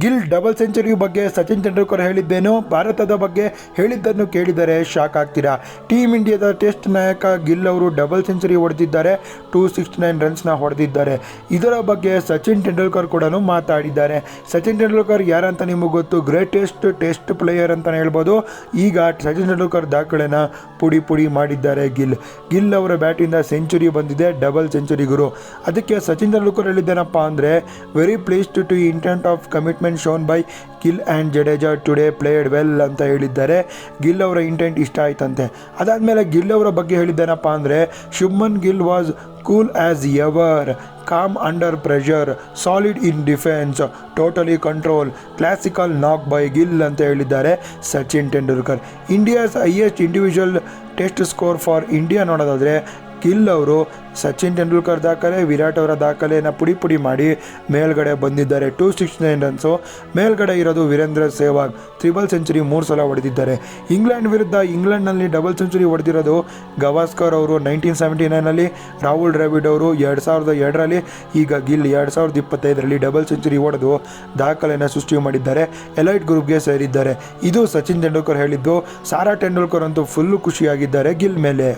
Gill double century ಬಗ್ಗೆ ಸಚಿನ್ ತೆಂಡೂಲ್ಕರ್ ಹೇಳಿದ್ದೇನು, ಭಾರತದ ಬಗ್ಗೆ ಹೇಳಿದ್ದನ್ನು ಕೇಳಿದರೆ ಶಾಕ್ ಆಗ್ತೀರಾ? ಟೀಮ್ ಇಂಡಿಯಾದ ಟೆಸ್ಟ್ ನಾಯಕ ಗಿಲ್ ಅವರು ಡಬಲ್ ಸೆಂಚುರಿ ಹೊಡೆದಿದ್ದಾರೆ, ಟೂ ಸಿಕ್ಸ್ಟಿ ನೈನ್ ರನ್ಸ್ನ ಹೊಡೆದಿದ್ದಾರೆ. ಇದರ ಬಗ್ಗೆ ಸಚಿನ್ ತೆಂಡೂಲ್ಕರ್ ಕೂಡ ಮಾತಾಡಿದ್ದಾರೆ. ಸಚಿನ್ ತೆಂಡೂಲ್ಕರ್ ಯಾರಂತ ನಿಮಗೆ ಗೊತ್ತು? ಗ್ರೇಟೆಸ್ಟ್ ಟೆಸ್ಟ್ ಪ್ಲೇಯರ್ ಅಂತಲೇ ಹೇಳ್ಬೋದು. ಈಗ ಸಚಿನ್ ತೆಂಡೂಲ್ಕರ್ ದಾಖಲೆನ ಪುಡಿ ಪುಡಿ ಮಾಡಿದ್ದಾರೆ ಗಿಲ್. ಗಿಲ್ ಅವರ ಬ್ಯಾಟಿಂದ ಸೆಂಚುರಿ ಬಂದಿದೆ, ಡಬಲ್ ಸೆಂಚುರಿ ಗುರು. ಅದಕ್ಕೆ ಸಚಿನ್ ತೆಂಡೂಲ್ಕರ್ ಹೇಳಿದ್ದೇನಪ್ಪ ಅಂದರೆ, very pleased to intent of commitment shown by Gill and Jadeja today played well ಅಂತ ಹೇಳಿದ್ದಾರೆ. ಗಿಲ್ ಅವರ ಇಂಟೆಂಟ್ ಇಷ್ಟ ಆಯ್ತಂತೆ. ಅದಾದಮೇಲೆ ಗಿಲ್ ಅವರ ಬಗ್ಗೆ ಹೇಳಿದ್ದೇನಪ್ಪ ಅಂದರೆ Shubman Gill was cool as ever calm under pressure solid in defence totally control classical knock by Gill ಅಂತ ಹೇಳಿದ್ದಾರೆ Sachin Tendulkar India's highest individual test score for India ನೋಡೋದಾದರೆ ಗಿಲ್ ಅವರು ಸಚಿನ್ ತೆಂಡೂಲ್ಕರ್ ದಾಖಲೆ, ವಿರಾಟ್ ಅವರ ದಾಖಲೆಯನ್ನು ಪುಡಿ ಪುಡಿ ಮಾಡಿ ಮೇಲ್ಗಡೆ ಬಂದಿದ್ದಾರೆ. Two six nine runs. ಮೇಲ್ಗಡೆ ಇರೋದು ವೀರೇಂದ್ರ ಸೆಹ್ವಾಗ್. ತ್ರಿಬಲ್ ಸೆಂಚುರಿ ಮೂರು ಸಲ ಹೊಡೆದಿದ್ದಾರೆ. ಇಂಗ್ಲೆಂಡ್ ವಿರುದ್ಧ ಇಂಗ್ಲೆಂಡ್ನಲ್ಲಿ ಡಬಲ್ ಸೆಂಚುರಿ ಹೊಡೆದಿರೋದು ಗವಾಸ್ಕರ್ ಅವರು ನೈನ್ಟೀನ್ ಸೆವೆಂಟಿ ನೈನಲ್ಲಿ ರಾಹುಲ್ ದ್ರಾವಿಡ್ ಅವರು ಎರಡು ಸಾವಿರದ ಎರಡರಲ್ಲಿ, ಈಗ ಗಿಲ್ ಎರಡು ಸಾವಿರದ ಇಪ್ಪತ್ತೈದರಲ್ಲಿ ಡಬಲ್ ಸೆಂಚುರಿ ಹೊಡೆದು ದಾಖಲೆಯನ್ನು ಸೃಷ್ಟಿ ಮಾಡಿದ್ದಾರೆ. ಎಲೈಟ್ ಗ್ರೂಪ್ಗೆ ಸೇರಿದ್ದಾರೆ. ಇದು ಸಚಿನ್ ತೆಂಡೂಲ್ಕರ್ ಹೇಳಿದ್ದು, ಸಾರಾ ತೆಂಡೂಲ್ಕರ್ ಅಂತೂ ಫುಲ್ಲು ಖುಷಿಯಾಗಿದ್ದಾರೆ ಗಿಲ್ ಮೇಲೆ.